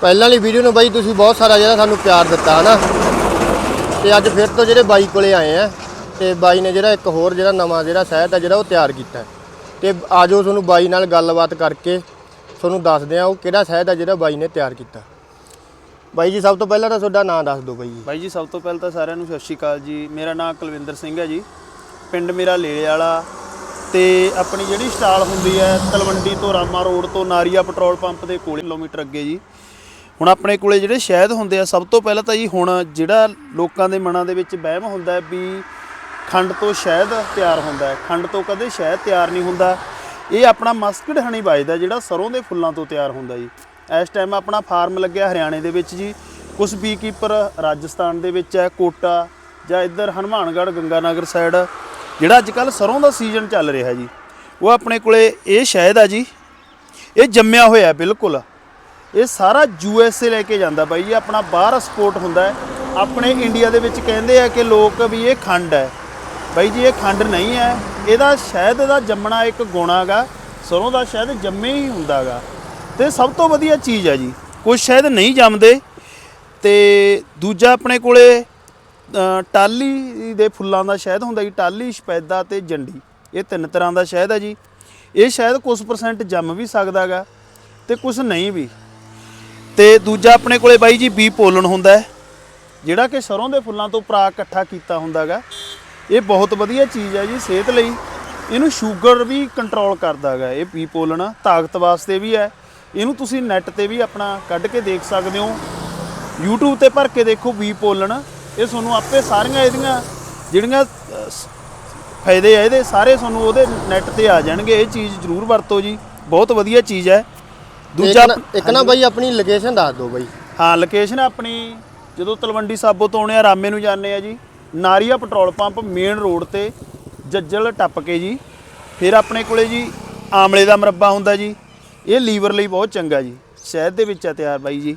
ਪਹਿਲਾਂ ਵਾਲੀ ਵੀਡੀਓ ਨੂੰ ਬਾਈ ਤੁਸੀਂ ਬਹੁਤ ਸਾਰਾ ਜਿਹੜਾ ਸਾਨੂੰ ਪਿਆਰ ਦਿੱਤਾ, ਹਨਾ? ਤੇ ਅੱਜ ਫਿਰ ਤੋਂ ਜਿਹੜੇ ਬਾਈ ਕੋਲੇ ਆਏ ਆ, ਤੇ ਬਾਈ ਨੇ ਜਿਹੜਾ ਇੱਕ ਹੋਰ ਜਿਹੜਾ ਨਵਾਂ ਜਿਹੜਾ ਸ਼ਹਿਤ ਆ ਜਿਹੜਾ ਉਹ ਤਿਆਰ ਕੀਤਾ। ਹੈ। ਤੇ ਆਜੋ ਤੁਹਾਨੂੰ ਬਾਈ ਨਾਲ ਗੱਲਬਾਤ ਕਰਕੇ ਤੁਹਾਨੂੰ ਦੱਸਦੇ ਆ ਉਹ ਕਿਹੜਾ ਸ਼ਹਿਦ ਆ ਜਿਹੜਾ ਬਾਈ ਨੇ ਤਿਆਰ ਕੀਤਾ। ਬਾਈ ਜੀ, ਸਭ ਤੋਂ ਪਹਿਲਾਂ ਤਾਂ ਤੁਹਾਡਾ ਨਾਮ ਦੱਸ ਦਿਓ ਬਾਈ ਜੀ। ਬਾਈ ਜੀ, ਸਭ ਤੋਂ ਪਹਿਲਾਂ ਤਾਂ ਸਾਰਿਆਂ ਨੂੰ ਸਤਿ ਸ਼੍ਰੀ ਅਕਾਲ ਜੀ। ਮੇਰਾ ਨਾਮ ਕੁਲਵਿੰਦਰ ਸਿੰਘ ਹੈ ਜੀ। ਪਿੰਡ ਮੇਰਾ ਲੇਲੇ ਵਾਲਾ। ਤੇ ਆਪਣੀ ਜਿਹੜੀ ਸਟਾਲ ਹੁੰਦੀ ਹੈ ਤਲਵੰਡੀ ਤੋਂ ਰਾਮਾ ਰੋਡ ਤੋਂ ਨਾਰੀਆ ਪੈਟਰੋਲ ਪੰਪ ਦੇ ਕੋਲ ਕਿਲੋਮੀਟਰ ਅੱਗੇ ਜੀ। ਹੁਣ ਆਪਣੇ ਕੋਲੇ ਜਿਹੜੇ ਸ਼ਹਿਦ ਹੁੰਦੇ ਆ, ਸਭ ਤੋਂ ਪਹਿਲਾਂ ਤਾਂ ਜੀ ਹੁਣ ਜਿਹੜਾ ਲੋਕਾਂ ਦੇ ਮਨਾਂ ਦੇ ਵਿੱਚ ਵਹਿਮ ਹੁੰਦਾ ਹੈ ਵੀ ਖੰਡ ਤੋਂ ਸ਼ਹਿਦ ਤਿਆਰ ਹੁੰਦਾ ਹੈ। ਖੰਡ ਤੋਂ ਕਦੇ ਸ਼ਹਿਦ ਤਿਆਰ ਨਹੀਂ ਹੁੰਦਾ। ਇਹ ਆਪਣਾ ਮਸਕਡ ਹਣੀ ਵੱਜਦਾ ਜਿਹੜਾ ਸਰੋਂ ਦੇ ਫੁੱਲਾਂ ਤੋਂ ਤਿਆਰ ਹੁੰਦਾ ਜੀ। ਇਸ ਟਾਈਮ ਆਪਣਾ ਫਾਰਮ ਲੱਗਿਆ ਹਰਿਆਣੇ ਦੇ ਵਿੱਚ ਜੀ। ਕੁਝ ਬੀਕੀਪਰ ਰਾਜਸਥਾਨ ਦੇ ਵਿੱਚ ਹੈ, ਕੋਟਾ ਜਾਂ ਇੱਧਰ ਹਨੂਮਾਨਗੜ੍ਹ, ਗੰਗਾਨਗਰ ਸਾਈਡ ਜਿਹੜਾ ਅੱਜ ਕੱਲ ਸਰੋਂ ਦਾ ਸੀਜ਼ਨ ਚੱਲ ਰਿਹਾ ਜੀ। ਉਹ ਆਪਣੇ ਕੋਲੇ ਇਹ ਸ਼ਹਿਦ ਆ ਜੀ। ਇਹ ਜੰਮਿਆ ਹੋਇਆ ਬਿਲਕੁਲ। ਇਹ ਸਾਰਾ ਯੂ ਐੱਸ ਏ ਲੈ ਕੇ ਜਾਂਦਾ ਬਾਈ। ਜੀ ਆਪਣਾ ਬਾਹਰ ਐਕਸਪੋਰਟ ਹੁੰਦਾ ਹੈ। ਆਪਣੇ ਇੰਡੀਆ ਦੇ ਵਿੱਚ ਕਹਿੰਦੇ ਆ ਕਿ ਲੋਕ ਵੀ ਇਹ ਖੰਡ ਹੈ। ਬਾਈ ਜੀ ਇਹ ਖੰਡ ਨਹੀਂ ਹੈ। ਇਹਦਾ ਸ਼ਹਿਦ ਦਾ ਜੰਮਣਾ ਇੱਕ ਗੁਣਾ ਗਾ ਸਰੋਂ ਦਾ ਸ਼ਹਿਦ ਜੰਮੇ ਹੀ ਹੁੰਦਾਗਾ ਤੇ ਸਭ ਤੋਂ ਵਧੀਆ ਚੀਜ਼ ਹੈ ਜੀ ਕੁਝ ਸ਼ਹਿਦ ਨਹੀਂ ਜੰਮਦੇ। ਤੇ ਦੂਜਾ ਆਪਣੇ ਕੋਲੇ ਅ, ਟਾਲੀ ਦੇ ਫੁੱਲਾਂ ਦਾ ਸ਼ਹਿਦ ਹੁੰਦਾ ਜੀ ਟਾਲੀ ਸ਼ਪੈਦਾ ਤੇ ਜੰਡੀ। ਇਹ ਤਿੰਨ ਤਰ੍ਹਾਂ ਦਾ ਸ਼ਹਿਦ ਹੈ ਜੀ। ਇਹ ਸ਼ਹਿਦ ਕੁਝ ਪਰਸੈਂਟ ਜੰਮ ਵੀ ਸਕਦਾਗਾ ਤੇ ਕੁਝ ਨਹੀਂ ਵੀ। ਤੇ ਦੂਜਾ ਆਪਣੇ ਕੋਲੇ ਬਾਈ ਜੀ ਬੀ ਪੋਲਣ ਹੁੰਦਾ ਹੈ। ਜਿਹੜਾ ਕਿ ਸਰੋਂ ਦੇ ਫੁੱਲਾਂ ਤੋਂ ਪਰਾਗ ਇਕੱਠਾ ਕੀਤਾ ਹੁੰਦਾਗਾ ਇਹ ਬਹੁਤ ਵਧੀਆ ਚੀਜ਼ ਹੈ ਜੀ ਸਿਹਤ ਲਈ। ਇਹਨੂੰ ਸ਼ੂਗਰ ਵੀ ਕੰਟਰੋਲ ਕਰਦਾਗਾ ਇਹ ਬੀ ਪੋਲਣ ਤਾਕਤ ਵਾਸਤੇ ਵੀ ਹੈ। ਇਹਨੂੰ ਤੁਸੀਂ ਨੈੱਟ ਤੇ ਵੀ ਆਪਣਾ ਕੱਢ ਕੇ ਦੇਖ ਸਕਦੇ ਹੋ। YouTube ਤੇ ਭਰ ਕੇ ਦੇਖੋ ਬੀ ਪੋਲਣ। ਇਹ ਤੁਹਾਨੂੰ ਆਪੇ ਸਾਰੀਆਂ ਇਹਦੀਆਂ ਜਿਹੜੀਆਂ ਫਾਇਦੇ ਆ ਇਹਦੇ, ਸਾਰੇ ਤੁਹਾਨੂੰ ਉਹਦੇ ਨੈੱਟ ਤੇ ਆ ਜਾਣਗੇ। ਇਹ ਚੀਜ਼ ਜ਼ਰੂਰ ਵਰਤੋ ਜੀ। ਬਹੁਤ ਵਧੀਆ ਚੀਜ਼ ਹੈ। ਦੂਜਾ ਇੱਕ ਨਾ- ਬਾਈ ਆਪਣੀ ਲੋਕੇਸ਼ਨ ਦੱਸ ਦਿਓ ਬਾਈ। ਹਾਂ ਲੋਕੇਸ਼ਨ ਆਪਣੀ ਜਦੋਂ ਤਲਵੰਡੀ ਸਾਬੋ ਤੋਂ ਆਉਣੇ ਆ ਰਾਮੇ ਨੂੰ ਜਾਂਦੇ ਆ ਜੀ। Naria petrol pump main road ਤੇ ਜੱਜਲ ਟੱਪ ਕੇ ਜੀ। ਫਿਰ ਆਪਣੇ ਕੋਲੇ ਜੀ ਆਮਲੇ ਦਾ ਮਰੱਬਾ ਹੁੰਦਾ ਜੀ। ਇਹ ਲੀਵਰ ਲਈ ਬਹੁਤ ਚੰਗਾ ਜੀ। ਸ਼ਹਿਦ ਦੇ ਵਿੱਚ ਆ ਤਿਆਰ ਬਾਈ ਜੀ।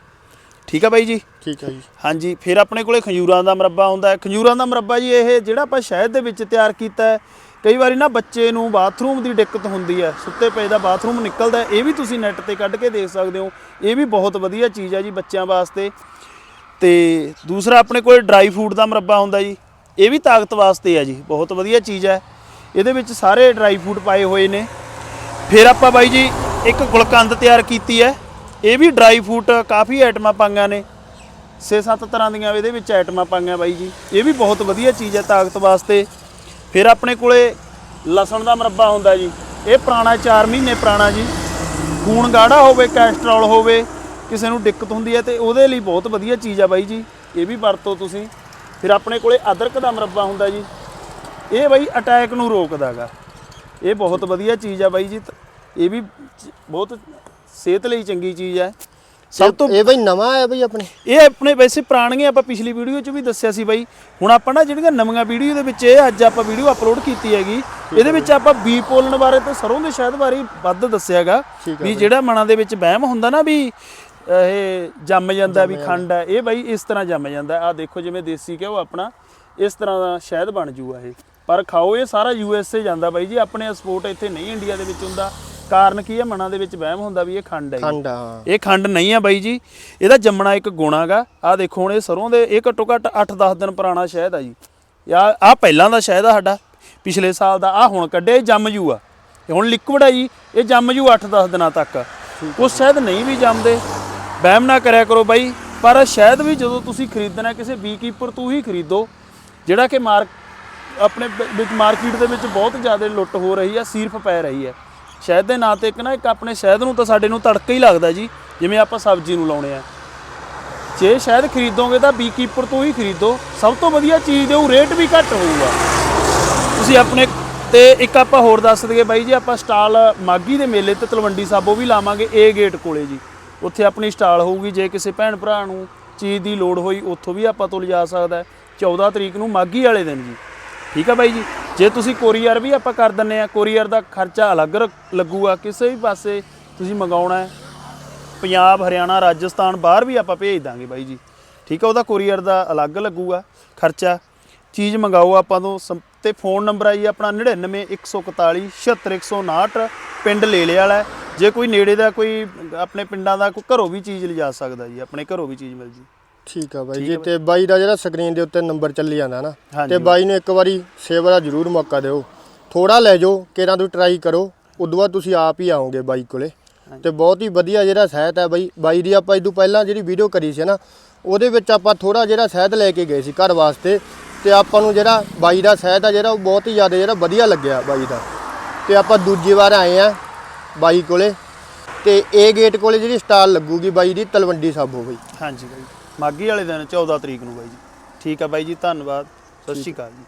ਠੀਕ ਆ ਬਾਈ ਜੀ? ਠੀਕ ਹੈ ਜੀ। ਹਾਂਜੀ ਫਿਰ ਆਪਣੇ ਕੋਲੇ ਖੰਜੂਰਾਂ ਦਾ ਮਰੱਬਾ ਹੁੰਦਾ। ਹੈ ਖੰਜੂਰਾਂ ਦਾ ਮਰੱਬਾ ਜੀ ਇਹ ਜਿਹੜਾ ਆਪਾਂ ਸ਼ਹਿਦ ਦੇ ਵਿੱਚ ਤਿਆਰ ਕੀਤਾ ਹੈ ਕਈ ਵਾਰੀ ਨਾ ਬੱਚੇ ਨੂੰ ਬਾਥਰੂਮ ਦੀ ਦਿੱਕਤ ਹੁੰਦੀ ਹੈ, ਸੁੱਤੇ ਪਏ ਦਾ ਬਾਥਰੂਮ ਨਿਕਲਦਾ ਇਹ ਵੀ ਤੁਸੀਂ ਨੈੱਟ ਤੇ ਕੱਢ ਕੇ ਦੇਖ ਸਕਦੇ ਹੋ। ਇਹ ਵੀ ਬਹੁਤ ਵਧੀਆ ਚੀਜ਼ ਹੈ ਜੀ ਬੱਚਿਆਂ ਵਾਸਤੇ। ਤੇ ਦੂਸਰਾ ਆਪਣੇ ਕੋਲ ਡਰਾਈ ਫਰੂਟ ਦਾ ਮਰੱਬਾ ਹੁੰਦਾ ਜੀ, ਇਹ ਵੀ ਤਾਕਤ ਵਾਸਤੇ ਹੈ ਜੀ, ਬਹੁਤ ਵਧੀਆ ਚੀਜ਼ ਹੈ। ਇਹਦੇ ਵਿੱਚ ਸਾਰੇ ਡਰਾਈ ਫਰੂਟ ਪਾਏ ਹੋਏ ਨੇ। ਫਿਰ ਆਪਾਂ ਬਾਈ ਜੀ ਇੱਕ ਗੁਲਕੰਦ ਤਿਆਰ ਕੀਤੀ ਹੈ, ਇਹ ਵੀ ਡਰਾਈ ਫਰੂਟ ਕਾਫੀ ਆਈਟਮਾਂ ਪਾਈਆਂ ਨੇ। 6-7 ਤਰ੍ਹਾਂ ਦੀਆਂ ਇਹਦੇ ਵਿੱਚ ਆਈਟਮਾਂ ਪਾਈਆਂ ਬਾਈ ਜੀ, ਇਹ ਵੀ ਬਹੁਤ ਵਧੀਆ ਚੀਜ਼ ਹੈ ਤਾਕਤ ਵਾਸਤੇ। ਫਿਰ ਆਪਣੇ ਕੋਲੇ ਲਸਣ ਦਾ ਮਰੱਬਾ ਹੁੰਦਾ ਜੀ। ਇਹ ਪੁਰਾਣਾ 4 ਮਹੀਨੇ ਪੁਰਾਣਾ ਜੀ। ਖੂਨ ਗਾੜਾ ਹੋਵੇ ਕੈਸਟਰੋਲ ਹੋਵੇ, ਕਿਸੇ ਨੂੰ ਦਿੱਕਤ ਹੁੰਦੀ ਹੈ ਤੇ ਉਹਦੇ ਲਈ ਬਹੁਤ ਵਧੀਆ ਚੀਜ਼ ਆ ਬਾਈ ਜੀ। ਇਹ ਵੀ ਵਰਤੋ ਤੁਸੀਂ। ਫਿਰ ਆਪਣੇ ਕੋਲੇ ਅਦਰਕ ਦਾ ਮਰੱਬਾ ਹੁੰਦਾ ਜੀ। ਇਹ ਬਾਈ ਅਟੈਕ ਨੂੰ ਰੋਕਦਾਗਾ। ਇਹ ਬਹੁਤ ਵਧੀਆ ਚੀਜ਼ ਆ ਬਾਈ ਜੀ। ਇਹ ਵੀ ਬਹੁਤ ਸਿਹਤ ਲਈ ਚੰਗੀ ਚੀਜ਼ ਹੈ। ਸਭ ਤੋਂ ਇਹ ਬਾਈ ਨਵਾਂ ਹੈ ਬਾਈ ਆਪਣੇ। ਇਹ ਆਪਣੇ ਵੈਸੇ ਪੁਰਾਣੀਆਂ ਆਪਾਂ ਪਿਛਲੀ ਵੀਡੀਓ 'ਚ ਵੀ ਦੱਸਿਆ ਸੀ ਬਾਈ। ਹੁਣ ਆਪਾਂ ਨਾ ਜਿਹੜੀਆਂ ਨਵੀਆਂ ਵੀਡੀਓ ਦੇ ਵਿੱਚ ਇਹ ਅੱਜ ਆਪਾਂ ਵੀਡੀਓ ਅਪਲੋਡ ਕੀਤੀ ਹੈਗੀ ਇਹਦੇ ਵਿੱਚ ਆਪਾਂ ਬੀ ਪੋਲਣ ਬਾਰੇ ਤੇ ਸਰੋਂ ਦੇ ਸ਼ਹਿਦ ਬਾਰੇ ਵੱਧ ਦੱਸਿਆਗਾ ਵੀ ਜਿਹੜਾ ਮਨਾਂ ਦੇ ਵਿੱਚ ਵਹਿਮ ਹੁੰਦਾ ਨਾ ਵੀ ਇਹ ਜੰਮ ਜਾਂਦਾ ਵੀ ਖੰਡ ਹੈ ਇਹ ਬਾਈ ਇਸ ਤਰ੍ਹਾਂ ਜੰਮ ਜਾਂਦਾ। ਆ ਦੇਖੋ ਜਿਵੇਂ ਦੇਸੀ ਘਿਓ ਆਪਣਾ ਇਸ ਤਰ੍ਹਾਂ ਦਾ ਸ਼ਹਿਦ ਬਣ ਜੂਗਾ ਇਹ। ਪਰ ਖਾਓ ਇਹ ਸਾਰਾ ਯੂ ਐਸ ਏ ਜਾਂਦਾ ਬਾਈ ਜੀ ਆਪਣੇ ਐਕਸਪੋਰਟ ਇੱਥੇ ਨਹੀਂ ਇੰਡੀਆ ਦੇ ਵਿੱਚ ਹੁੰਦਾ ਕਾਰਨ ਕੀ ਹੈ ਮਨਾਂ ਦੇ ਵਿੱਚ ਵਹਿਮ ਹੁੰਦਾ ਵੀ ਇਹ ਖੰਡ ਹੈ ਖੰਡ ਹਾਂ। ਇਹ ਖੰਡ ਨਹੀਂ ਆ ਬਾਈ ਜੀ। ਇਹਦਾ ਜੰਮਣਾ ਇੱਕ ਗੁਣਾਗਾ ਆ ਦੇਖੋ ਹੁਣ ਇਹ ਸਰੋਂ ਦੇ ਇਹ ਘੱਟੋ ਘੱਟ 8-10 ਦਿਨ ਪੁਰਾਣਾ ਸ਼ਹਿਦ ਆ ਜੀ। ਆ ਆ ਪਹਿਲਾਂ ਦਾ ਸ਼ਹਿਦ ਆ ਸਾਡਾ ਪਿਛਲੇ ਸਾਲ ਦਾ। ਆ ਹੁਣ ਕੱਢਿਆ ਜੰਮ ਜੂ ਆ। ਹੁਣ ਲਿਕਵਿਡ ਆ ਜੀ। ਇਹ ਜੰਮ ਜੂ 8-10 ਦਿਨਾਂ ਤੱਕ। ਉਸ ਸ਼ਹਿਦ ਨਹੀਂ ਵੀ ਜੰਮਦੇ। ਵਹਿਮ ਨਾ ਕਰਿਆ ਕਰੋ ਬਾਈ। ਪਰ ਸ਼ਹਿਦ ਵੀ ਜਦੋਂ ਤੁਸੀਂ ਖਰੀਦਣਾ ਕਿਸੇ ਬੀਕੀਪਰ ਤੋਂ ਹੀ ਖਰੀਦੋ ਜਿਹੜਾ ਕਿ ਮਾਰਕ ਆਪਣੇ ਬ- ਵਿੱਚ ਮਾਰਕੀਟ ਦੇ ਵਿੱਚ ਬਹੁਤ ਜ਼ਿਆਦਾ ਲੁੱਟ ਹੋ ਰਹੀ ਆ ਸੀਰਫ ਪੈ ਰਹੀ ਹੈ ਸ਼ਹਿਦ ਦੇ ਨਾਂ ਤੇ ਇੱਕ ਨਾ ਇੱਕ ਆਪਣੇ ਸ਼ਹਿਦ ਨੂੰ ਤਾਂ ਸਾਡੇ ਨੂੰ ਤੜਕਾ ਹੀ ਲੱਗਦਾ ਜੀ, ਜਿਵੇਂ ਆਪਾਂ ਸਬਜ਼ੀ ਨੂੰ ਲਾਉਣੇ ਆ। ਜੇ ਸ਼ਹਿਦ ਖਰੀਦੋਗੇ ਤਾਂ ਬੀਕੀਪਰ ਤੋਂ ਹੀ ਖਰੀਦੋ, ਸਭ ਤੋਂ ਵਧੀਆ ਚੀਜ਼ ਦੇਉ ਰੇਟ ਵੀ ਘੱਟ ਹੋਊਗਾ। ਤੁਸੀਂ ਆਪਣੇ ਤੇ ਇੱਕ ਆਪਾਂ ਹੋਰ ਦੱਸ ਦਈਏ ਬਾਈ ਜੀ, ਆਪਾਂ ਸਟਾਲ ਮਾਗੀ ਦੇ ਮੇਲੇ ਤੇ ਤਲਵੰਡੀ ਸਾਬੋ ਵੀ ਲਾਵਾਂਗੇ ਏ ਗੇਟ ਕੋਲੇ ਜੀ। ਉੱਥੇ ਆਪਣੀ ਸਟਾਲ ਹੋਊਗੀ, ਜੇ ਕਿਸੇ ਭੈਣ ਭਰਾ ਨੂੰ ਚੀਜ਼ ਦੀ ਲੋੜ ਹੋਈ, ਉੱਥੋਂ ਵੀ ਆਪਾਂ ਤੋਂ ਲਿਜਾ ਸਕਦਾ ਹੈ। 14 ਤਰੀਕ ਨੂੰ ਮਾਗੀ ਵਾਲੇ ਦਿਨ ਜੀ। ਠੀਕ ਆ ਬਾਈ ਜੀ? ਜੇ ਤੁਸੀਂ ਕੋਰੀਅਰ ਵੀ ਆਪਾਂ ਕਰ ਦਿੰਨੇ ਆ ਕੋਰੀਅਰ ਦਾ ਖਰਚਾ ਅਲੱਗ ਰ- ਲੱਗੂਗਾ, ਕਿਸੇ ਵੀ ਪਾਸੇ ਤੁਸੀਂ ਮੰਗਾਉਣਾ ਹੈ। ਪੰਜਾਬ, ਹਰਿਆਣਾ, ਰਾਜਸਥਾਨ ਬਾਹਰ ਵੀ ਆਪਾਂ ਭੇਜ ਦਾਂਗੇ ਬਾਈ ਜੀ। ਠੀਕ ਆ, ਉਹਦਾ ਕੋਰੀਅਰ ਦਾ ਅਲੱਗ ਲੱਗੂਗਾ ਖਰਚਾ। ਚੀਜ਼ ਮੰਗਾਓ ਆਪਾਂ ਤੋਂ, ਸੰ- ਤੇ ਫੋਨ ਨੰਬਰ ਆ ਜੀ ਆਪਣਾ 99141 76159 ਪਿੰਡ ਲੇਲੇ ਵਾਲਾ ਜੇ ਕੋਈ ਨੇੜੇ ਦਾ ਕੋਈ ਆਪਣੇ ਪਿੰਡਾਂ ਦਾ ਕੋਈ ਘਰੋਂ ਵੀ ਚੀਜ਼ ਲਿਜਾ ਸਕਦਾ ਜੀ, ਆਪਣੇ ਘਰੋਂ ਵੀ ਚੀਜ਼ ਮਿਲ ਜੀ। ਠੀਕ ਆ ਬਾਈ ਜੀ ਤੇ ਬਾਈ ਦਾ ਜਿਹੜਾ ਸਕਰੀਨ ਦੇ ਉੱਤੇ ਨੰਬਰ ਚੱਲੀ ਜਾਂਦਾ ਨਾ। ਤੇ ਬਾਈ ਨੂੰ ਇੱਕ ਵਾਰੀ ਸੇਵਾ ਦਾ ਜ਼ਰੂਰ ਮੌਕਾ ਦਿਓ। ਥੋੜਾ ਲੈ ਜਾਓ ਕਿਰਾਂ ਤੋਂ ਟਰਾਈ ਕਰੋ ਉਦੋਂ ਬਾਅਦ ਤੁਸੀਂ ਆਪ ਹੀ ਆਓਗੇ ਬਾਈ ਕੋਲੇ। ਤੇ ਬਹੁਤ ਹੀ ਵਧੀਆ ਜਿਹੜਾ ਸਹਿਤ ਹੈ ਬਾਈ ਬਾਈ ਦੀ ਆਪਾਂ ਇਦੋਂ ਪਹਿਲਾਂ ਜਿਹੜੀ ਵੀਡੀਓ ਕਰੀ ਸੀ ਨਾ ਉਹਦੇ ਵਿੱਚ ਆਪਾਂ ਥੋੜਾ ਜਿਹੜਾ ਸਹਿਤ ਲੈ ਕੇ ਗਏ ਸੀ ਘਰ ਵਾਸਤੇ ਤੇ ਆਪਾਂ ਨੂੰ ਜਿਹੜਾ ਬਾਈ ਦਾ ਸਹਿਤ ਆ ਜਿਹੜਾ ਉਹ ਬਹੁਤ ਹੀ ਜ਼ਿਆਦਾ ਜਿਹੜਾ ਵਧੀਆ ਲੱਗਿਆ ਬਾਈ ਦਾ। ਤੇ ਆਪਾਂ ਦੂਜੀ ਵਾਰ ਆਏ ਆ ਬਾਈ ਕੋਲੇ ਤੇ ਏ ਗੇਟ ਕੋਲੇ ਜਿਹੜੀ ਸਟਾਲ ਲੱਗੂਗੀ ਬਾਈ ਦੀ ਤਲਵੰਡੀ ਸਾਬੋ ਬਾਈ। ਹਾਂਜੀ ਬਾਈ। ਮਾਗੀ ਵਾਲੇ ਦਿਨ 14 ਤਰੀਕ ਨੂੰ ਬਾਈ ਜੀ। ਠੀਕ ਆ ਬਾਈ ਜੀ ਧੰਨਵਾਦ। ਸਤਿ ਸ਼੍ਰੀ ਅਕਾਲ ਜੀ।